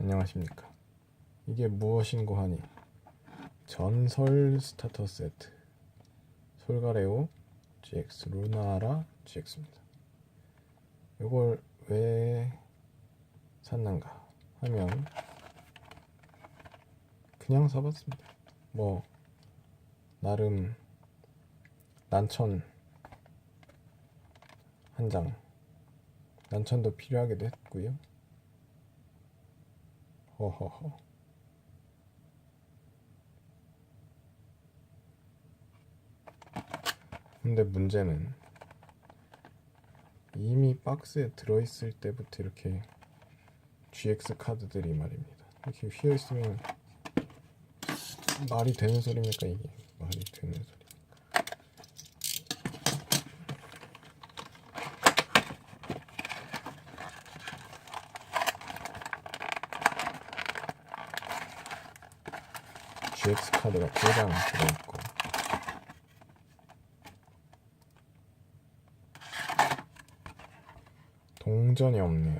안녕하십니까. 이게 무엇인고 하니 전설 스타터 세트 솔가레오 GX 루나라 GX입니다. 이걸 왜 샀는가 하면 그냥 사봤습니다. 뭐 나름 난천 한 장 난천도 필요하기도 했고요. 허허허. 근데 문제는 이미 박스에 들어있을 때부터 이렇게 GX 카드들이 말입니다. 이렇게 휘어 있으면 말이 되는 소리입니까 이게 말이 되는 소리. GX 카드가 두장 들어있고 동전이 없네요.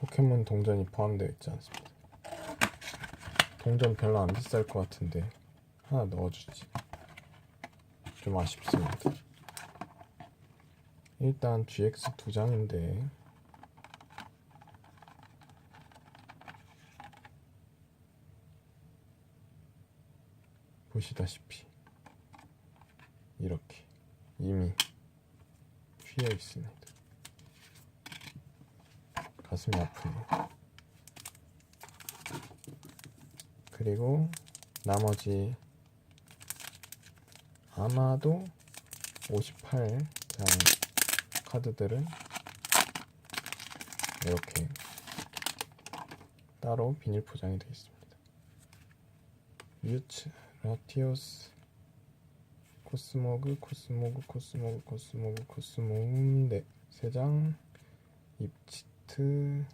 포켓몬 동전이 포함되어 있지 않습니다. 동전 별로 안 비쌀 것 같은데 하나 넣어주지. 좀 아쉽습니다. 일단 GX 두 장인데 보시다시피 이렇게 이미 휘어 있습니다. 가슴이 아프네요. 그리고 나머지 아마도 58장 카드들은 이렇게 따로 비닐 포장이 되어 있습니다. 뮤츠, 라티오스, 코스모그, 코스모그, 코스모그, 코스모그, 코스모음 네, 세 장, 입치트,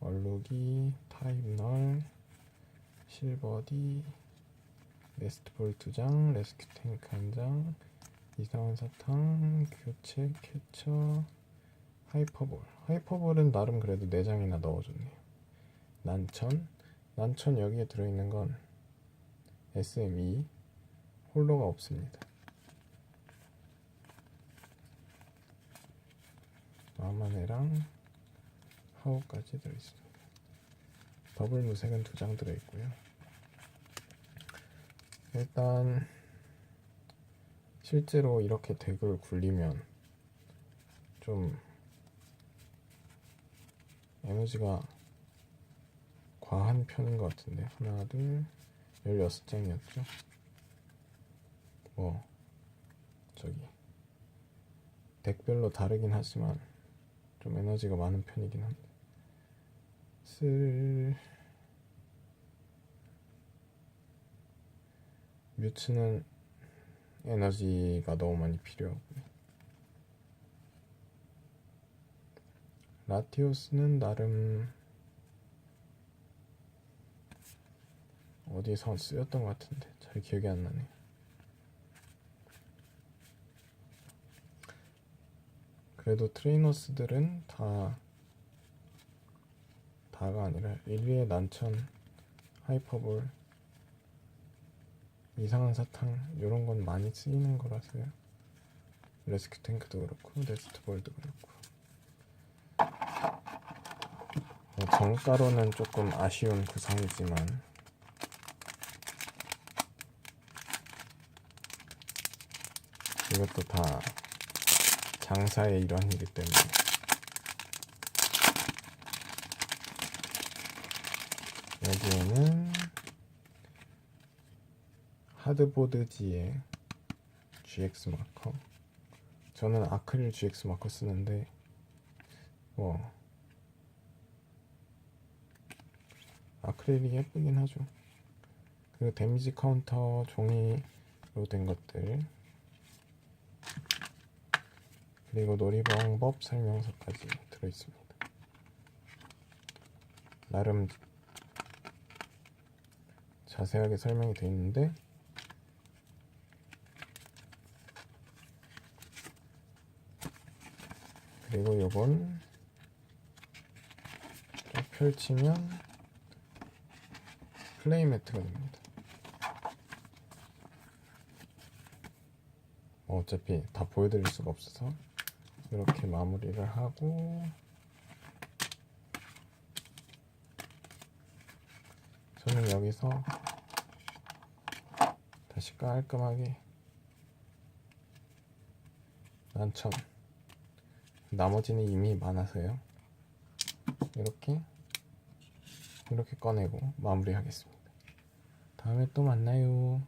얼룩이, 타입널, 실버디, 레스트볼 두 장, 레스큐 탱크 한 장, 이상한 사탕, 교체, 캐쳐, 하이퍼볼. 하이퍼볼은 나름 그래도 네 장이나 넣어줬네요. 난천, 난천 여기에 들어있는 건 SME 홀로가 없습니다. 마마네랑 하우까지 들어있습니다. 더블 무색은 두 장 들어있고요. 일단 실제로 이렇게 덱을 굴리면 좀 에너지가 과한 편인 것 같은데 하나 둘 16장이었죠? 뭐 저기 덱별로 다르긴 하지만 좀 에너지가 많은 편이긴 합니다 쓸 뮤츠는 에너지가 너무 많이 필요하고요. 라티오스는 나름 어디서 쓰였던 것 같은데 잘 기억이 안 나네. 그래도 트레이너스들은 다 다가 아니라 1위의 난천, 하이퍼볼, 이상한 사탕 이런 건 많이 쓰이는 거라서요. 레스큐 탱크도 그렇고 레스트볼도 그렇고 뭐 정가로는 조금 아쉬운 구성이지만 이것도 다 장사의 일환이기 때문에. 여기에는 하드보드지에 GX 마커. 저는 아크릴 GX 마커 쓰는데 뭐 아크릴이 예쁘긴 하죠. 그리고 데미지 카운터 종이로 된 것들 그리고 놀이 방법 설명서까지 들어있습니다. 나름 자세하게 설명이 되어 있는데 그리고 요건 쭉 펼치면 플레이 매트가 됩니다. 뭐 어차피 다 보여드릴 수가 없어서 이렇게 마무리를 하고 저는 여기서 다시 깔끔하게 난천 나머지는 이미 많아서요. 이렇게 이렇게 꺼내고 마무리하겠습니다. 다음에 또 만나요